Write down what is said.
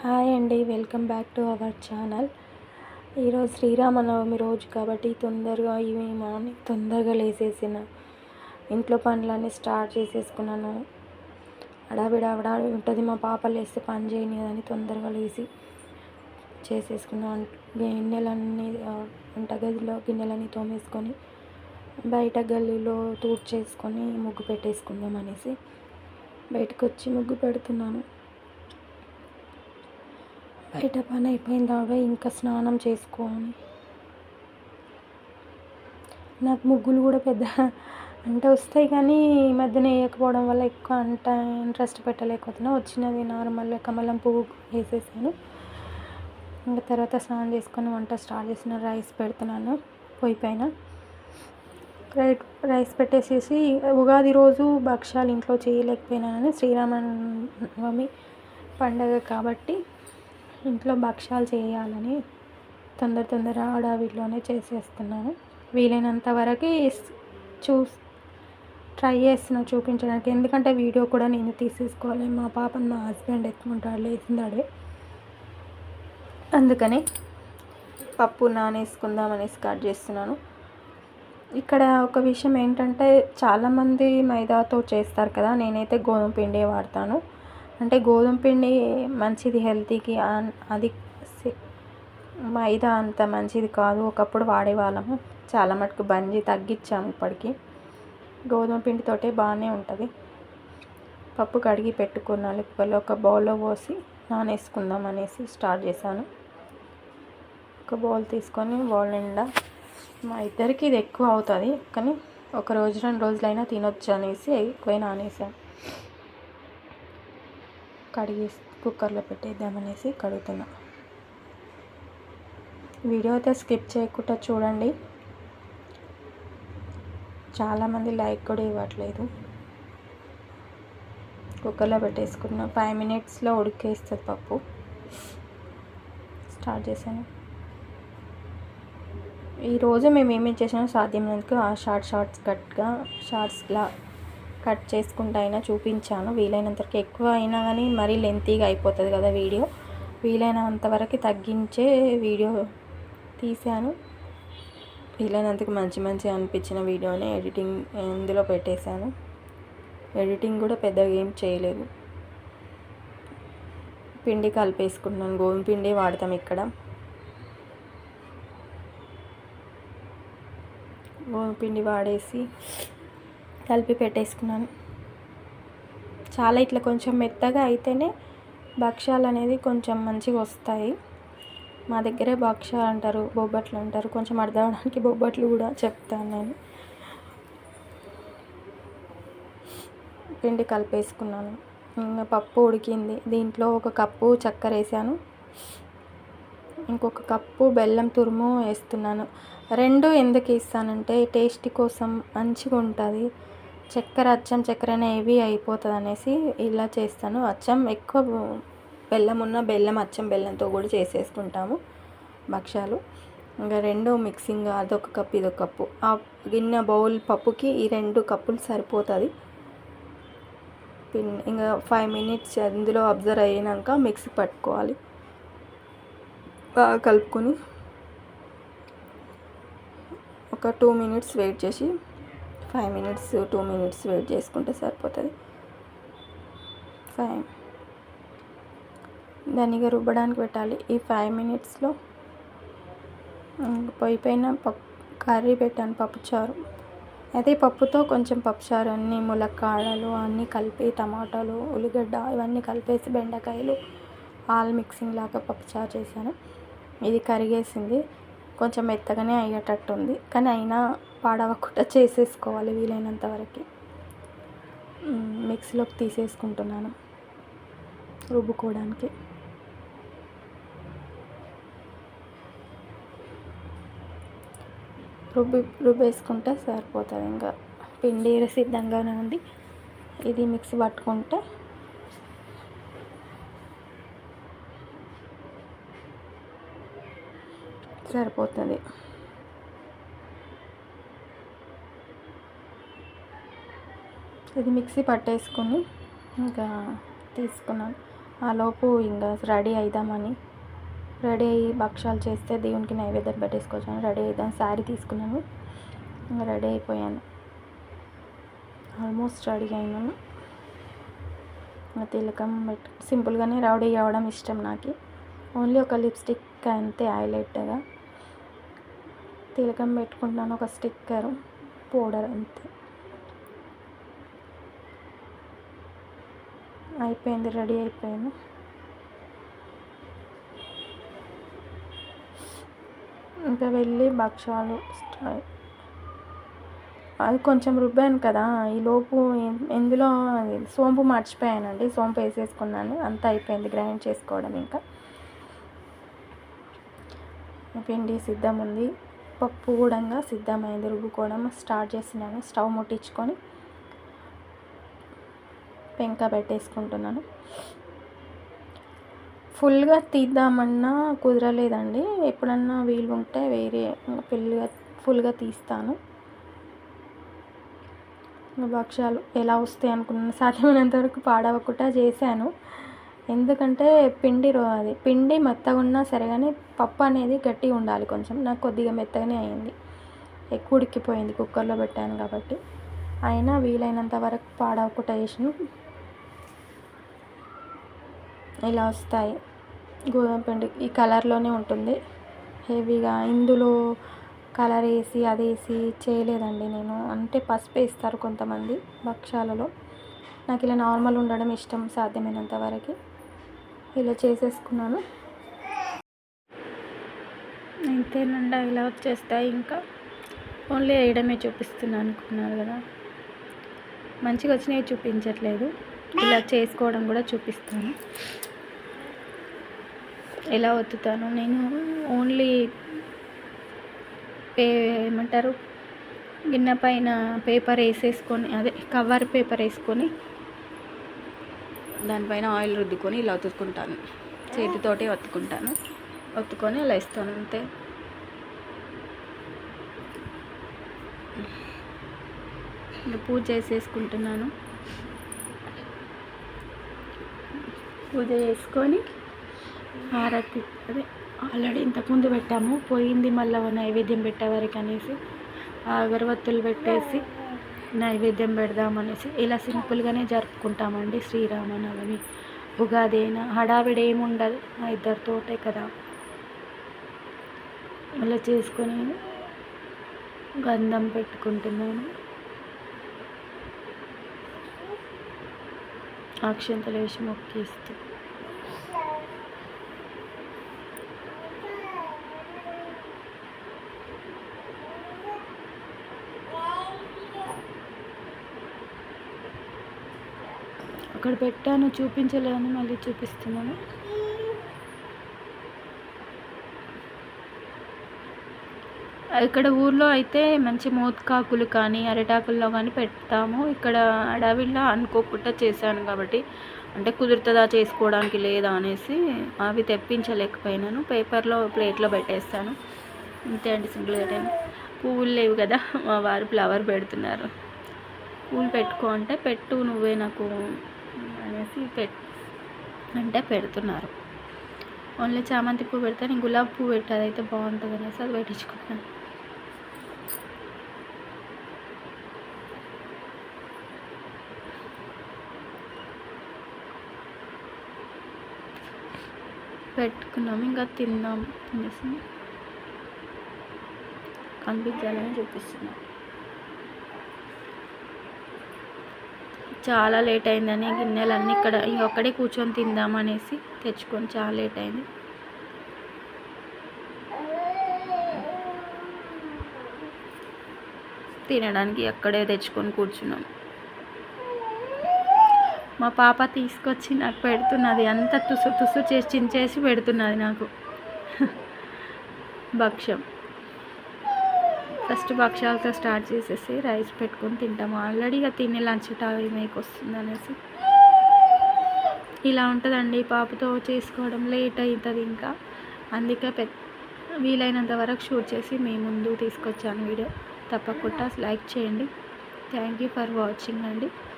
Hi అండి welcome back to our channel. ఈరోజు శ్రీరామనవమి రోజు కాబట్టి తొందరగా ఇవి మార్నింగ్ తొందరగా లేసేసిన. ఇంట్లో పనులన్నీ స్టార్ట్ చేసేసుకున్నాను. అడావిడ అడావిడి ఉంటుంది మా పాప లేస్తే పని చేయనిదని తొందరగా లేచి చేసేసుకున్నాను గిన్నెలన్నీ వంటగదిలో గిన్నెలన్నీ తోమేసుకొని బయట గల్లీలో తూడ్చేసుకొని ముగ్గు పెట్టేసుకుందాం అనేసి బయటకు వచ్చి ముగ్గు పెడుతున్నాను. బయట పని అయిపోయిన తర్వాత ఇంకా స్నానం చేసుకోని. నాకు ముగ్గులు కూడా పెద్ద అంటే వస్తాయి కానీ ఈ మధ్యన వేయకపోవడం వల్ల ఎక్కువ అంత ఇంట్రెస్ట్ పెట్టలేకపోతున్నా. వచ్చినది నార్మల్ కమలం పువ్వు వేసేసాను. ఇంకా తర్వాత స్నానం చేసుకొని వంట స్టార్ట్ చేసిన రైస్ పెడుతున్నాను పొయ్యి పైన. రైట్ రైస్ పెట్టేసేసి ఉగాది రోజు భక్ష్యాలు ఇంట్లో చేయలేకపోయినానని శ్రీరామనవమి పండగ కాబట్టి ఇంట్లో భక్ష్యాలు చేయాలని తొందర తొందర హడావిడిలోనే చేసేస్తున్నాను. వీలైనంత వరకు చూస్ ట్రై చేస్తున్నా చూపించడానికి. ఎందుకంటే వీడియో కూడా నేను తీసేసుకోవాలి. మా పాపను మా హస్బెండ్ ఎత్తుకుంటాడు లేచిందాడే. అందుకని పప్పు నానేసుకుందామని కట్ చేస్తున్నాను. ఇక్కడ ఒక విషయం ఏంటంటే చాలామంది మైదాతో చేస్తారు కదా నేనైతే గోధుమ పిండి వాడతాను. అంటే గోధుమ పిండి మంచిది హెల్తీకి అది మైదా అంత మంచిది కాదు. ఒకప్పుడు వాడేవాళ్ళము. చాలా మటుకు బంజీ తగ్గించాము ఇప్పటికి. గోధుమ పిండితోటే బాగానే ఉంటుంది. పప్పు కడిగి పెట్టుకున్నాను లేకపోతే ఒక బౌల్లో పోసి నానేసుకుందాం అనేసి స్టార్ట్ చేశాను. ఒక బౌల్ తీసుకొని బౌల్ నిండా మా ఇద్దరికి ఇది ఎక్కువ అవుతుంది. కానీ ఒక రోజు రెండు రోజులైనా తినొచ్చు అనేసి ఎక్కువ నానేసాను. కడిగి కుక్కర్లో పెట్టేద్దామనేసి కడుగుతున్నా. వీడియో అయితే స్కిప్ చేయకుండా చూడండి. చాలామంది లైక్ కూడా ఇవ్వట్లేదు. కుక్కర్లో పెట్టేసుకున్న ఫైవ్ మినిట్స్లో ఉడికేస్తుంది పప్పు. స్టార్ట్ చేశాను. ఈరోజు మేము ఏమేమి చేసామో సాధ్యమైనందుకు ఆ షార్ట్ షార్ట్స్ కట్గా షార్ట్స్లా కట్ చేసుకుంటూ అయినా చూపించాను. వీలైనంతవరకు ఎక్కువ అయినా కానీ మరీ లెంతీగా అయిపోతుంది కదా వీడియో. వీలైనంతవరకు తగ్గించే వీడియో తీశాను. వీలైనంతకు మంచి మంచి అనిపించిన వీడియోని ఎడిటింగ్ ఇందులో పెట్టేశాను. ఎడిటింగ్ కూడా పెద్దగా ఏం చేయలేదు. పిండి కలిపేసుకుంటున్నాను. గోధుమ పిండి వాడతాం ఇక్కడ. గోధుమ పిండి వాడేసి కలిపి పెట్టేసుకున్నాను. చాలా ఇట్లా కొంచెం మెత్తగా అయితేనే భక్ష్యాలు అనేది కొంచెం మంచిగా వస్తాయి. మా దగ్గరే భక్ష్యాలు అంటారు బొబ్బట్లు అంటారు. కొంచెం అర్థం అవడానికి బొబ్బట్లు కూడా చెప్తాను నేను. పిండి కలిపేసుకున్నాను. ఇంకా పప్పు ఉడికింది. దీంట్లో ఒక కప్పు చక్కెర వేసాను. ఇంకొక కప్పు బెల్లం తురుము వేస్తున్నాను. రెండు ఎందుకు ఇస్తానంటే టేస్ట్ కోసం మంచిగా ఉంటుంది. చక్కెర అచ్చం చక్కెర హెవీ అయిపోతుంది అనేసి ఇలా చేస్తాను. అచ్చం ఎక్కువ బెల్లం ఉన్న బెల్లం అచ్చం బెల్లంతో కూడా చేసేసుకుంటాము భక్ష్యాలు. ఇంకా రెండు మిక్సింగ్ అదొక కప్పు ఇదొక కప్పు. ఆ గిన్నె బౌల్ పప్పుకి ఈ రెండు కప్పులు సరిపోతుంది. పిన్ ఇంకా ఫైవ్ మినిట్స్ అందులో అబ్జర్వ్ అయినాక మిక్సీ పట్టుకోవాలి. బాగా కలుపుకొని ఒక టూ మినిట్స్ వెయిట్ చేసి five minutes two minutes wait చేసుకుంటే సరిపోతుంది. ఫైవ్. దాన్ని రుబ్బడానికి పెట్టాలి. ఈ ఫైవ్ మినిట్స్లో పొయ్యి పైన పప్పు కర్రీ పెట్టాను పప్పుచారు అయితే పప్పుతో కొంచెం పప్పుచారు అన్నీ ములక్కాడలు అన్నీ కలిపి టమాటాలు ఉల్లిగడ్డ ఇవన్నీ కలిపేసి బెండకాయలు ఆల్ మిక్సింగ్ లాగా పప్పుచారు చేశాను. ఇది కరిగేసింది. కొంచెం మెత్తగానే అయ్యేటట్టు ఉంది కానీ అయినా పాడవకుండా చేసేసుకోవాలి వీలైనంత వరకు. మిక్సీలోకి తీసేసుకుంటున్నాను రుబ్బుకోవడానికి. రుబ్బి రుబ్బేసుకుంటే సరిపోతుంది. ఇంకా పిండి సిద్ధంగానే ఉంది. ఇది మిక్సీ పట్టుకుంటే సరిపోతుంది. ఇది మిక్సీ పట్టేసుకుని ఇంకా తీసుకున్నాను ఆలోపు ఇంకా రెడీ అవుదామని రెడీ అయ్యి భక్షాలు చేస్తే దేవునికి నైవేద్యం పెట్టేసుకోవచ్చు రెడీ అవుదాం శారీ తీసుకున్నాను. ఇంకా రెడీ అయిపోయాను. ఆల్మోస్ట్ రెడీ అయినాను. తిలకం పెట్టి సింపుల్గానే రెడీ అవ్వడం ఇష్టం నాకు. ఓన్లీ ఒక లిప్స్టిక్ అంతే హైలైట్గా. తిలకం పెట్టుకుంటున్నాను ఒక స్టిక్కర్ పౌడర్ అంతే. అయిపోయింది రెడీ అయిపోయాను ఇంకా వెళ్ళి భక్షాలు అది కొంచెం రుబ్బాను కదా ఈలోపు ఎందులో సోంపు మర్చిపోయానండి సోంపు వేసేసుకున్నాను అంతా అయిపోయింది గ్రైండ్ చేసుకోవడం ఇంకా. పిండి సిద్ధం ఉంది. పప్పు కూడా సిద్ధమైంది. రుబ్బుకోవడం స్టార్ట్ చేస్తున్నాను. స్టవ్ ముట్టించుకొని పెంక పెట్టేసుకుంటున్నాను. ఫుల్గా తీద్దామన్నా కుదరలేదండి. ఎప్పుడన్నా వీలు ఉంటే వేరే ఫుల్గా ఫుల్గా తీస్తాను. భక్ష్యాలు ఎలా వస్తాయి అనుకున్నాను సాధ్యమైనంత వరకు పాడవకుండా చేశాను. ఎందుకంటే పిండి రో అది పిండి మెత్తగా ఉన్నా సరే కానీ పప్పు అనేది గట్టిగా ఉండాలి కొంచెం. నాకు కొద్దిగా మెత్తగానే అయింది. ఎక్కువ ఉడికిపోయింది కుక్కర్లో పెట్టాను కాబట్టి. అయినా వీలైనంత వరకు పాడవకుండా చేసిన. ఇలా వస్తాయి. గోధుమ పిండి ఈ కలర్లోనే ఉంటుంది. హెవీగా ఇందులో కలర్ వేసి అది వేసి చేయలేదండి నేను. అంటే పసుపు వేస్తారు కొంతమంది భక్షాలలో నాకు ఇలా నార్మల్ ఉండడం ఇష్టం సాధ్యమైనంత వరకు. ఇలా చేసేసుకున్నాను. అంతేనండి ఇలా వచ్చేస్తాయి ఇంకా ఓన్లీ వేయడమే చూపిస్తున్నాను అనుకున్నారు కదా. మంచిగా వచ్చినవి చూపించట్లేదు. ఇలా చేసుకోవడం కూడా చూపిస్తాను. ఎలా ఒత్తుతాను. నేను ఓన్లీ పే ఏమంటారు? గిన్నె పైన పేపర్ వేసేసుకొని అదే కవర్ పేపర్ వేసుకొని దానిపైన ఆయిల్ రుద్దుకొని ఇలా ఒత్తుకుంటాను చేతితోటే ఒత్తుకుంటాను ఒత్తుకొని ఇలా ఇస్తాను అంతే. పూజ చేసేసుకుంటున్నాను. పూజ చేసుకొని హారతి అదే ఆల్రెడీ ఇంతకుముందు పెట్టాము. పోయింది మళ్ళీ నైవేద్యం పెట్టేవారికి అనేసి అగరబత్తులు పెట్టేసి నైవేద్యం పెడదామనేసి ఇలా సింపుల్గానే జరుపుకుంటామండి శ్రీరామనవమి. ఉగాది అయినా హడావిడి ఏమి ఉండదు మా ఇద్దరితోటే కదా. అలా చేసుకొని గంధం పెట్టుకుంటున్నాను. అక్షంతలు వేసి మొక్కిస్తూ. అక్కడ పెట్టాను చూపించలేను మళ్ళీ చూపిస్తున్నాను. ఇక్కడ ఊర్లో అయితే మంచి మోత్కాకులు కానీ అరిటాకుల్లో కానీ పెడతాము. ఇక్కడ అడవిలో అనుకోకుండా చేశాను కాబట్టి అంటే కుదురుతుందా చేసుకోవడానికి లేదా అనేసి అవి తెప్పించలేకపోయినాను. పేపర్లో ప్లేట్లో పెట్టేస్తాను. అంతే అండి సింపుల్గా పువ్వులు లేవు కదా మా వారు ఫ్లవర్ పెడుతున్నారు. పూలు పెట్టుకో అంటే పెట్టు నువ్వే నాకు అనేసి పెట్ అంటే పెడుతున్నారు. ఓన్లీ చామంతి పువ్వు పెడితే నేను గులాబీ పువ్వు పెట్టి అదైతే బాగుంటుంది అనేసి అది పెట్టించుకుంటాను పెట్టుకున్నాము ఇంకా తిన్నాం అనేసి కనిపించాలని చూపిస్తున్నాం చాలా లేట్ అయిందని గిన్నెలన్నీ ఇక్కడ ఒక్కడే కూర్చొని తిందామనేసి తెచ్చుకొని చాలా లేట్ అయింది. తినడానికి అక్కడే తెచ్చుకొని కూర్చున్నాం. మా పాప తీసుకొచ్చి నాకు పెడుతున్నది అంత తుసు తుసు చేసి చించేసి పెడుతున్నది నాకు. భక్ష్యం. ఫస్ట్ భక్ష్యాలతో స్టార్ట్ చేసేసి రైస్ పెట్టుకొని తింటాము. ఆల్రెడీ ఇక తినే లంచ్ టైం వస్తుంది అనేసి ఇలా ఉంటుందండి. పాపతో చేసుకోవడం లేట్ అవుతుంది ఇంకా. అందుకే పె వీలైనంత వరకు షూట్ చేసి మీ ముందు తీసుకొచ్చాను వీడియో. తప్పకుండా లైక్ చేయండి. థ్యాంక్ యూ ఫర్ వాచింగ్ అండి.